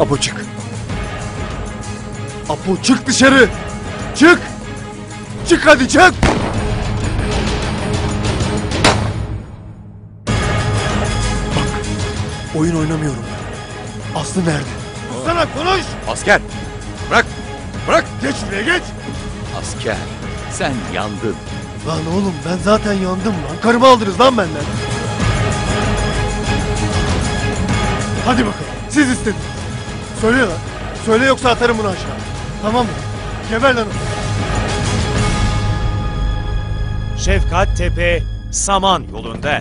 Apo çık. Apo çık dışarı. Çık. Çık hadi çık. Bak oyun oynamıyorum. Aslı nerede? Sana konuş. Asker! Bırak! Bırak! Geç şuraya geç. Asker! Sen yandın. Lan oğlum ben zaten yandım lan. Karımı aldınız lan benden. Hadi bakalım. Siz istediniz. Söyle lan. Söyle yoksa atarım bunu aşağı. Tamam mı? Geber lan onu. Şefkat Tepe Saman yolunda.